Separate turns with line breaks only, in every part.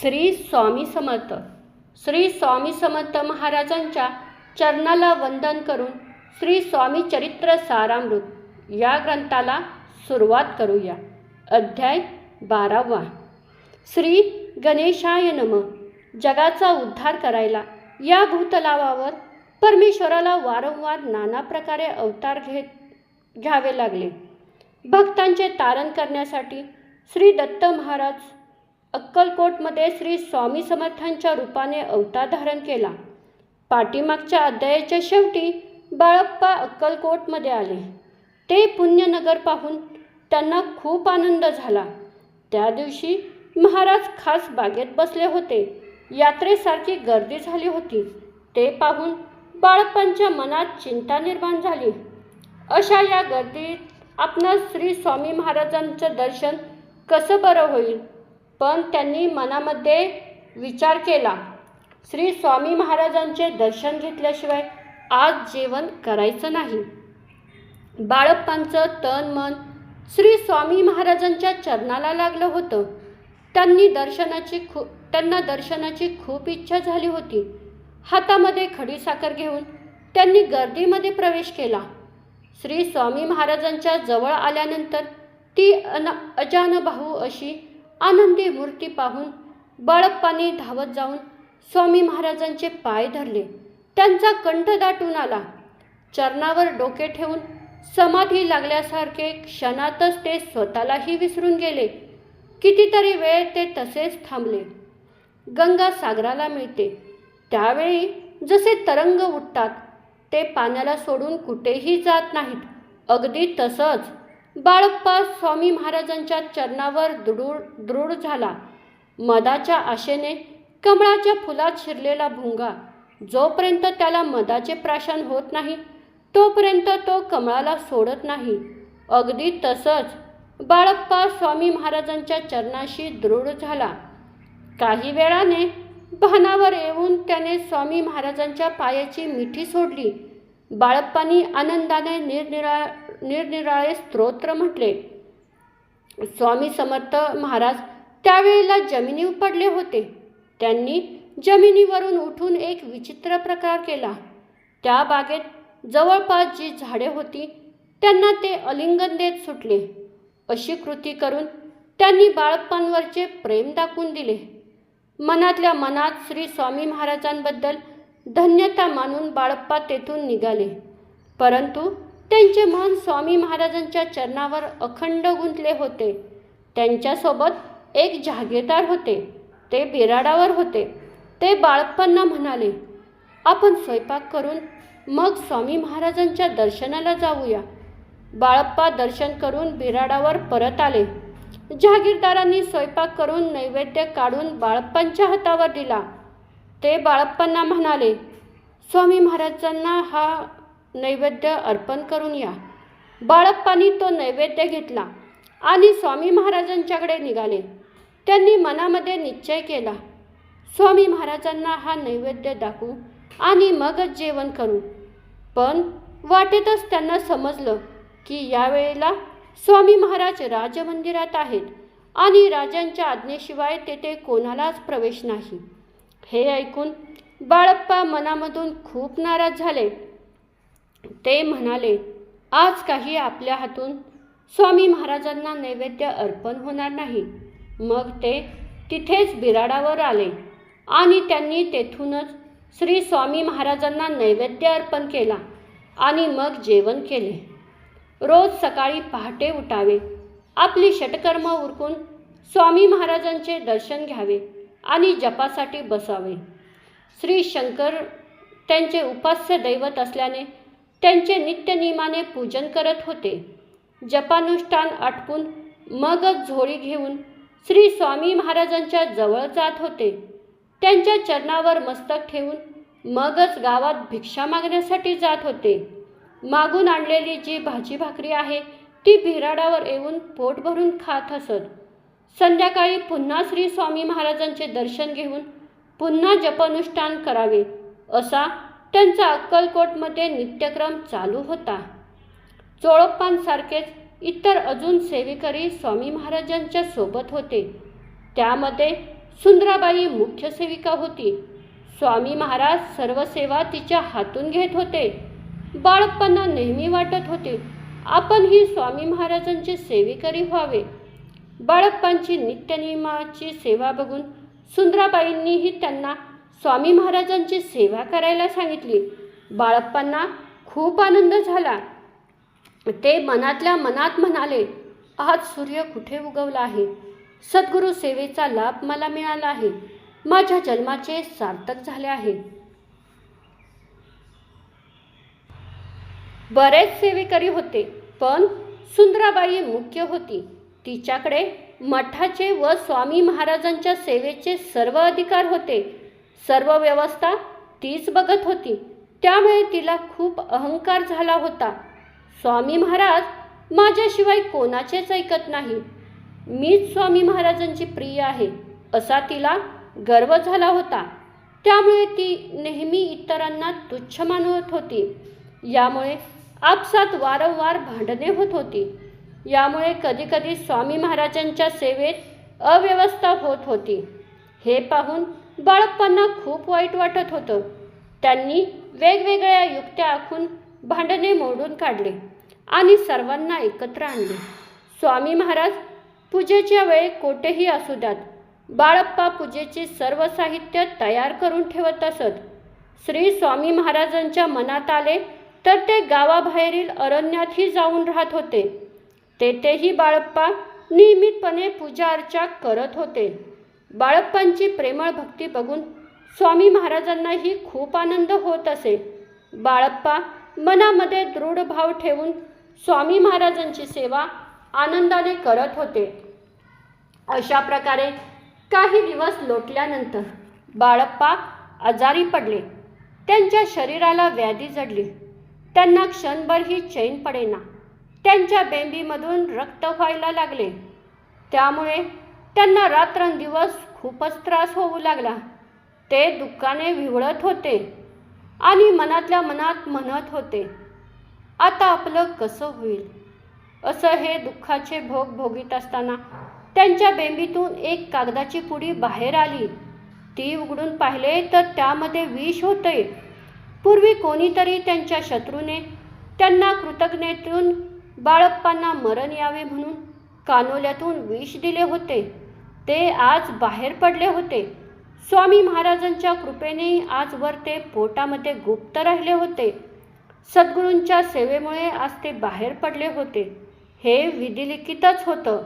श्री स्वामी समर्थ. श्री स्वामी समर्थ महाराजांच्या चरणाला वंदन करून श्री स्वामी चरित्र सारामृत या ग्रंथाला सुरुवात करूया. अध्याय बारावा. श्री गणेशाय नम. जगाचा उद्धार करायला या भूतलावावर परमेश्वराला वारंवार नाना प्रकारे अवतार घेत घ्यावे लागले. भक्तांचे तारण करण्यासाठी श्री दत्त महाराज अक्कलकोटमध्ये श्री स्वामी समर्थांच्या रूपाने अवतार धारण केला. पाठीमागच्या अध्यायाच्या शेवटी बाळप्पा अक्कलकोटमध्ये आले. ते पुण्यनगर पाहून त्यांना खूप आनंद झाला. त्या दिवशी महाराज खास बागेत बसले होते. यात्रेसारखी गर्दी झाली होती. ते पाहून बाळप्पांच्या मनात चिंता निर्माण झाली. अशा या गर्दीत आपणास श्री स्वामी महाराजांचं दर्शन कसं बरं होईल? पण त्यांनी मनामध्ये विचार केला. श्री स्वामी महाराजांचे दर्शन घेतल्याशिवाय आज जेवण करायचं नाही. बाळप्पांचं तन मन श्री स्वामी महाराजांच्या चरणाला लागलं होतं. त्यांनी दर्शनाची खू त्यांना दर्शनाची खूप इच्छा झाली होती. हातामध्ये खडीसाखर घेऊन त्यांनी गर्दीमध्ये प्रवेश केला. श्री स्वामी महाराजांच्या जवळ आल्यानंतर ती अन अजानबाहू अशी आनंदी मूर्ती पाहून बाळप्पांनी धावत जाऊन स्वामी महाराजांचे पाय धरले. त्यांचा कंठ दाटून आला. चरणावर डोके ठेवून समाधी लागल्यासारखे क्षणातच ते स्वतःलाही विसरून गेले. कितीतरी वेळ ते तसेच थांबले. गंगा सागराला मिळते. त्यावेळी जसे तरंग उठतात ते पाण्याला सोडून कुठेही जात नाहीत. अगदी तसंच बाळप्पा स्वामी महाराजांच्या चरणावर दृढ दृढ झाला. मदाच्या आशेने कमळाच्या फुलात शिरलेला भुंगा जोपर्यंत त्याला मदाचे प्राशन होत नाही तोपर्यंत तो कमळाला सोडत नाही. अगदी तसंच बाळप्पा स्वामी महाराजांच्या चरणाशी दृढ झाला. काही वेळाने भानावर येऊन त्याने स्वामी महाराजांच्या पायाची मिठी सोडली. बाळप्पांनी आनंदाने निरनिरा निरनिराळे स्तोत्र म्हटले. स्वामी समर्थ महाराज त्यावेळेला जमिनीवर पडले होते. त्यांनी जमिनीवरून उठून एक विचित्र प्रकार केला. त्या बागेत जवळपास जी झाडे होती त्यांना ते अलिंगन देत सुटले. अशी कृती करून त्यांनी बाळप्पांवरचे प्रेम दाखवून दिले. मनातल्या मनात श्री स्वामी महाराजांबद्दल धन्यता मानून बाळप्पा तेथून निघाले. परंतु त्यांचे मन स्वामी महाराजांच्या चरणावर अखंड गुंतले होते. त्यांच्यासोबत एक जहागीरदार होते. ते बिराडावर होते. ते बाळप्पांना म्हणाले आपण स्वयंपाक करून मग स्वामी महाराजांच्या दर्शनाला जाऊया. बाळप्पा दर्शन करून बिराडावर परत आले. जहागीरदारांनी स्वयंपाक करून नैवेद्य काढून बाळप्पांच्या हातावर दिला. ते बाळप्पांना म्हणाले स्वामी महाराजांना हा नैवेद्य अर्पण करून या. बाळप्पांनी तो नैवेद्य घेतला आणि स्वामी महाराजांच्याकडे निघाले. त्यांनी मनामध्ये निश्चय केला स्वामी महाराजांना हा नैवेद्य दाखवू आणि मगच जेवण करू. पण वाटेतच त्यांना समजलं की यावेळेला स्वामी महाराज राजमंदिरात आहेत आणि राजांच्या आज्ञेशिवाय तेथे कोणालाच प्रवेश नाही. हे ऐकून बाळप्पा मनामधून खूप नाराज झाले. ते म्हणाले आज काही आपल्या हातून स्वामी महाराजांना नैवेद्य अर्पण होणार नाही. मग ते तिथेच बिराडावर आले आणि त्यांनी तेथूनच श्री स्वामी महाराजांना नैवेद्य अर्पण केला आणि मग जेवण केले. रोज सकाळी पहाटे उठावे आपली षटकर्म उरकून स्वामी महाराजांचे दर्शन घ्यावे. आणि जपासाठी बसावे. श्री शंकर त्यांचे उपास्य दैवत असल्याने त्यांचे नित्यनियमाने पूजन करत होते. जपानुष्ठान आटपून मगच झोळी घेऊन श्री स्वामी महाराजांच्या जवळ जात होते. त्यांच्या चरणावर मस्तक ठेवून मगच गावात भिक्षा मागण्यासाठी जात होते. मागून आणलेली जी भाजी भाकरी आहे ती भिराडावर येऊन पोट भरून खात असत. संध्याकाळी पुन्हा श्री स्वामी महाराजांचे दर्शन घेऊन पुन्हा जपानुष्ठान करावे असा त्यांचा अक्कलकोटमध्ये नित्यक्रम चालू होता. चोळप्पांसारखेच इतर अजून सेवेकरी स्वामी महाराजांच्या सोबत होते. त्यामध्ये सुंदराबाई मुख्य सेविका होती. स्वामी महाराज सर्व सेवा तिच्या हातून घेत होते. बाळप्पांना नेहमी वाटत होते आपणही स्वामी महाराजांचे सेवेकरी व्हावे. बाळप्पांची नित्यनियमाची सेवा बघून सुंदराबाईंनीही त्यांना स्वामी महाराजांची सेवा करायला सांगितली. बाळप्पांना खूप आनंद झाला. ते मनातल्या मनात म्हणाले आज सूर्य कुठे उगवला आहे? सद्गुरू सेवेचा लाभ मला मिळाला आहे. माझ्या जन्माचे सार्थक झाले आहे. बरेच सेवेकरी होते पण सुंदराबाई मुख्य होती. तिच्याकडे मठाचे व स्वामी महाराजांच्या सेवेचे सर्व अधिकार होते. सर्व व्यवस्था तीच बघत होती. त्यामुळे तिला खूप अहंकार झाला होता. स्वामी महाराज माझ्याशिवाय कोणाचेच ऐकत नाही. मीच स्वामी महाराजांची प्रिय आहे असा तिला गर्व झाला होता. त्यामुळे ती नेहमी इतरांना तुच्छ मानवत होती. यामुळे आपसात वारंवार भांडणे होत होती. यामुळे कधीकधी स्वामी महाराजांच्या सेवेत अव्यवस्था होत होती. हे पाहून बाळप्पांना खूप वाईट वाटत होतं. त्यांनी वेगवेगळ्या युक्त्या आखून भांडणे मोडून काढले आणि सर्वांना एकत्र आणले. स्वामी महाराज पूजेच्या वेळी कोठेही असू द्यात. बाळप्पा पूजेचे सर्व साहित्य तयार करून ठेवत असत. श्री स्वामी महाराजांच्या मनात आले तर ते गावाबाहेरील अरण्यातही जाऊन राहत होते. तेथेही बाळप्पा नियमितपणे पूजा अर्चा करत होते. बाळप्पांची प्रेमळ भक्ती बघून स्वामी महाराजांनाही खूप आनंद होत असे. बाळप्पा मनामध्ये दृढ भाव ठेवून स्वामी महाराजांची सेवा आनंदाने करत होते. अशा प्रकारे काही दिवस लोटल्यानंतर बाळप्पा आजारी पडले. त्यांच्या शरीराला व्याधी जडली. त्यांना क्षणभरही चैन पडेना. त्यांच्या बेंबीमधून रक्त व्हायला लागले. त्यामुळे त्यांना रात्रंदिवस खूपच त्रास होऊ लागला. ते दुःखाने विवळत होते आणि मनातल्या मनात म्हणत होते आता आपलं कसं होईल? असं हे दुःखाचे भोग भोगीत असताना त्यांच्या बेंबीतून एक कागदाची पुडी बाहेर आली. ती उघडून पाहिले तर त्यामध्ये विष होते. पूर्वी कोणीतरी त्यांच्या शत्रूने त्यांना कृतज्ञतेतून बाळप्पांना मरण यावे म्हणून कानोल्यातून विष दिले होते. ते आज बाहेर पडले होते. स्वामी महाराजांच्या कृपेने आजवर ते पोटामध्ये गुप्त राहिले होते. सद्गुरूंच्या सेवेमुळे आज ते बाहेर पडले होते. हे विधिलिखितच होतं.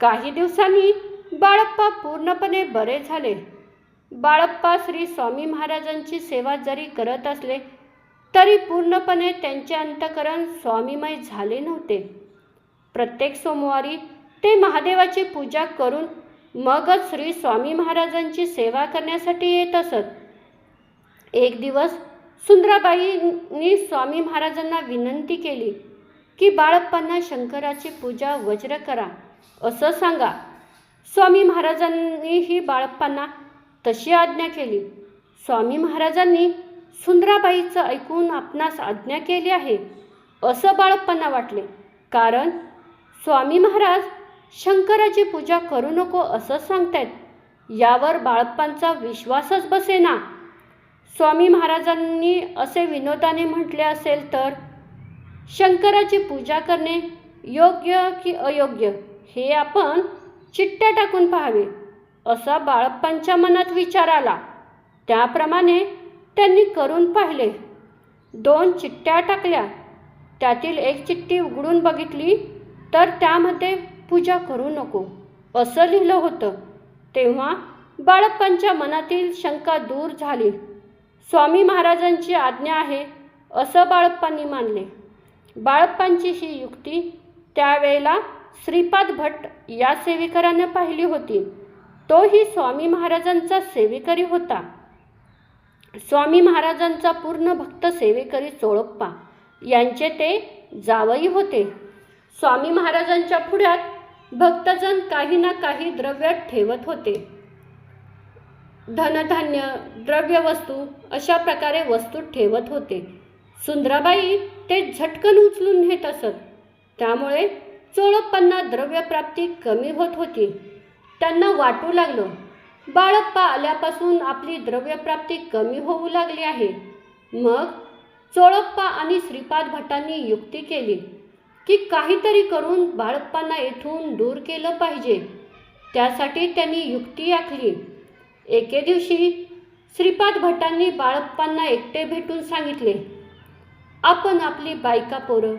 काही दिवसांनी बाळप्पा पूर्णपणे बरे झाले. बाळप्पा श्री स्वामी महाराजांची सेवा जरी करत असले तरी पूर्णपणे त्यांचे अंतकरण स्वामीमय झाले नव्हते. प्रत्येक सोमवारी ते महादेवाची पूजा करून मगच श्री स्वामी महाराजांची सेवा करण्यासाठी येत असत. एक दिवस सुंदराबाईंनी स्वामी महाराजांना विनंती केली की बाळप्पांना शंकराची पूजा वज्र करा असं सांगा. स्वामी महाराजांनीही बाळप्पांना तशी आज्ञा केली. स्वामी महाराजांनी सुंदराबाईचं ऐकून आपणास आज्ञा केली आहे. असं बाळप्पांना वाटले. कारण स्वामी महाराज शंकराची पूजा करू नको असं सांगतायत. यावर बाळप्पांचा विश्वासच बसेना. स्वामी महाराजांनी असे विनोदाने म्हटले असेल तर शंकराची पूजा करणे योग्य की अयोग्य हे आपण चिठ्ठ्या टाकून पाहावे असा बाळप्पांच्या मनात विचार आला. त्याप्रमाणे त्यांनी करून पाहिले. दोन चिठ्ठ्या टाकल्या. त्यातील एक चिठ्ठी उघडून बघितली तर त्यामध्ये पूजा करू नको असं लिहिलं होतं. तेव्हा बाळप्पांच्या मनातील शंका दूर झाली. स्वामी महाराजांची आज्ञा आहे असं बाळप्पांनी मानले. बाळप्पांची ही युक्ती त्यावेळेला श्रीपाद भट या सेविकरानं पाहिली होती. तोही स्वामी महाराजांचा सेवेकरी होता. स्वामी महाराजांचा पूर्ण भक्त सेवेकरी चोळप्पा. यांचे ते जावई होते. स्वामी महाराजांच्या पुढ्यात भक्तजन काही ना काही द्रव्य ठेवत होते. धनधान्य द्रव्यवस्तू अशा प्रकारे वस्तू ठेवत होते. सुंदराबाई ते झटकन उचलून घेत असत. त्यामुळे चोळप्पांना द्रव्यप्राप्ती कमी होत होती. त्यांना वाटू लागलं बाळप्पा आल्यापासून आपली द्रव्यप्राप्ती कमी होऊ लागली आहे. मग चोळप्पा आणि श्रीपाद भटांनी युक्ती केली की काहीतरी करून बाळप्पांना येथून दूर केलं पाहिजे. त्यासाठी त्यांनी युक्ती आखली. एके दिवशी श्रीपाद भटांनी बाळप्पांना एकटे भेटून सांगितले आपण आपली बायका पोरं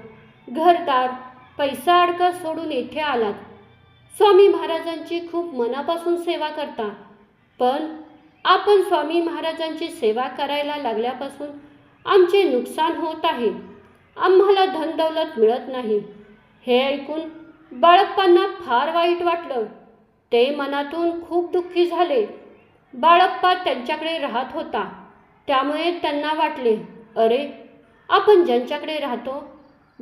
घरदार पैसा अडका सोडून येथे आलात. स्वामी महाराजांची खूप मनापासून सेवा करता. पण आपण स्वामी महाराजांची सेवा करायला लागल्यापासून आमचे नुकसान होत आहे. आम्हाला धनदौलत मिळत नाही. हे ऐकून बाळप्पांना फार वाईट वाटलं. ते मनातून खूप दुःखी झाले. बाळप्पा त्यांच्याकडे राहत होता. त्यामुळे त्यांना वाटले अरे आपण ज्यांच्याकडे राहतो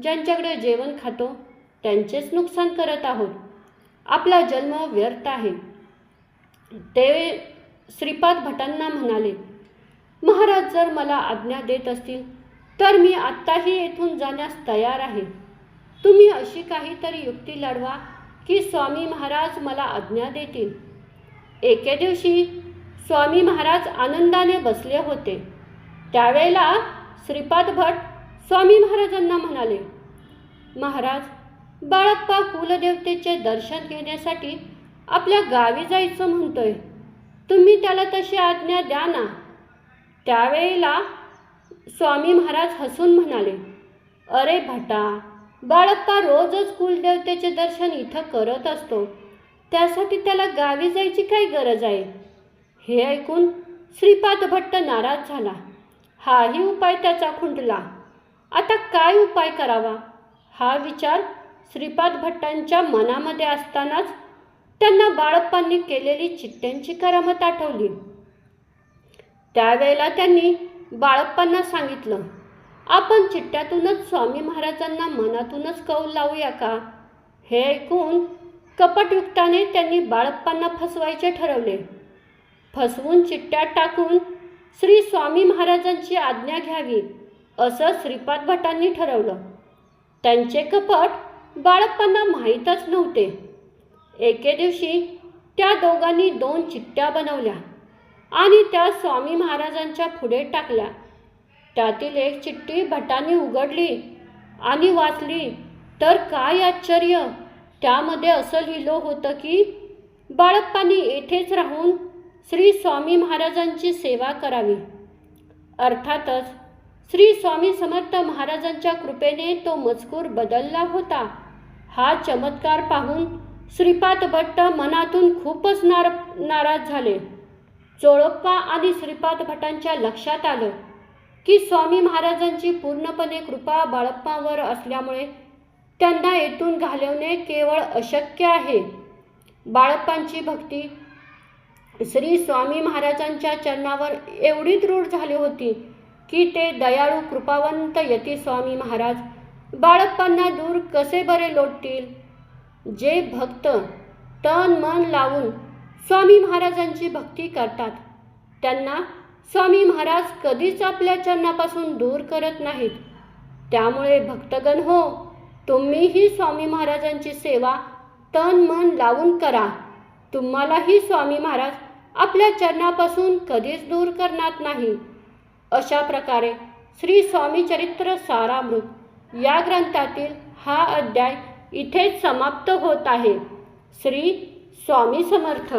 ज्यांच्याकडे जेवण खातो त्यांचेच नुकसान करत आहोत. आपला जन्म व्यर्थ आहे. ते श्रीपाद भटांना म्हणाले महाराज जर मला आज्ञा देत असतील तर मी आत्ताही येथून जाण्यास तयार आहे. तुम्ही अशी काहीतरी युक्ती लढवा की स्वामी महाराज मला आज्ञा देतील. एके दिवशी स्वामी महाराज आनंदाने बसले होते. त्यावेळेला श्रीपाद भट स्वामी महाराजांना म्हणाले महाराज बाळप्पा कुलदेवतेचे दर्शन घेण्यासाठी आपल्या गावी जायचं म्हणतोय. तुम्ही त्याला तशी आज्ञा द्या ना. त्यावेळेला स्वामी महाराज हसून म्हणाले अरे भटा बाळप्पा रोजच कुलदेवतेचे दर्शन इथं करत असतो? त्यासाठी त्याला गावी जायची काय गरज आहे? हे ऐकून श्रीपाद भट्ट नाराज झाला. हाही उपाय त्याचा खुंटला. आता काय उपाय करावा? हा विचार श्रीपाद भट्टांच्या मनामध्ये असतानाच त्यांना बाळप्पांनी केलेली चित्त्यांची करामत आठवली. त्यावेळेला त्यांनी बाळप्पांना सांगितलं आपण चिट्ट्यातूनच स्वामी महाराजांना मनातूनच कौल लावूया का? हे ऐकून कपटयुक्ताने त्यांनी बाळप्पांना फसवायचे ठरवले. फसवून चिट्ट्यात टाकून श्री स्वामी महाराजांची आज्ञा घ्यावी असं श्रीपाद भटांनी ठरवलं. त्यांचे कपट बाळप्पांना माहीतच नव्हते. एके दिवशी त्या दोघांनी दोन चिठ्ठ्या बनवल्या आणि त्या स्वामी महाराजांच्या पुढे टाकल्या. त्यातील एक चिठ्ठी भटाने उघडली आणि वाचली तर काय आश्चर्य! त्यामध्ये असं लिहिलं होतं की बाळप्पांनी येथेच राहून श्री स्वामी महाराजांची सेवा करावी. अर्थातच श्री स्वामी समर्थ महाराजांच्या कृपेने तो मजकूर बदलला होता. हा चमत्कार पाहून श्रीपाद भट्ट मनातून खूपच नार नाराज झाले. चोळप्पा आणि श्रीपाद भटांच्या लक्षात आलं की स्वामी महाराजांची पूर्णपणे कृपा बाळप्पावर असल्यामुळे त्यांना येथून घालवणे केवळ अशक्य आहे. बाळप्पांची भक्ती श्री स्वामी महाराजांच्या चरणावर एवढी दृढ झाली होती की ते दयाळू कृपावंत यती स्वामी महाराज. बाळप्पांना दूर कसे बरे लोटतील? जे भक्त तन मन लावून स्वामी महाराजांची भक्ती करतात त्यांना स्वामी महाराज कधीच आपल्या चरणापासून दूर करत नाहीत. त्यामुळे भक्तगण हो तुम्हीही स्वामी महाराजांची सेवा तन मन लावून करा. तुम्हालाही स्वामी महाराज आपल्या चरणापासून कधीच दूर करणार नाही. अशा प्रकारे श्री स्वामी चरित्र सारामृत या ग्रंथातील हा अध्याय इथेच समाप्त होत आहे. श्री स्वामी समर्थ.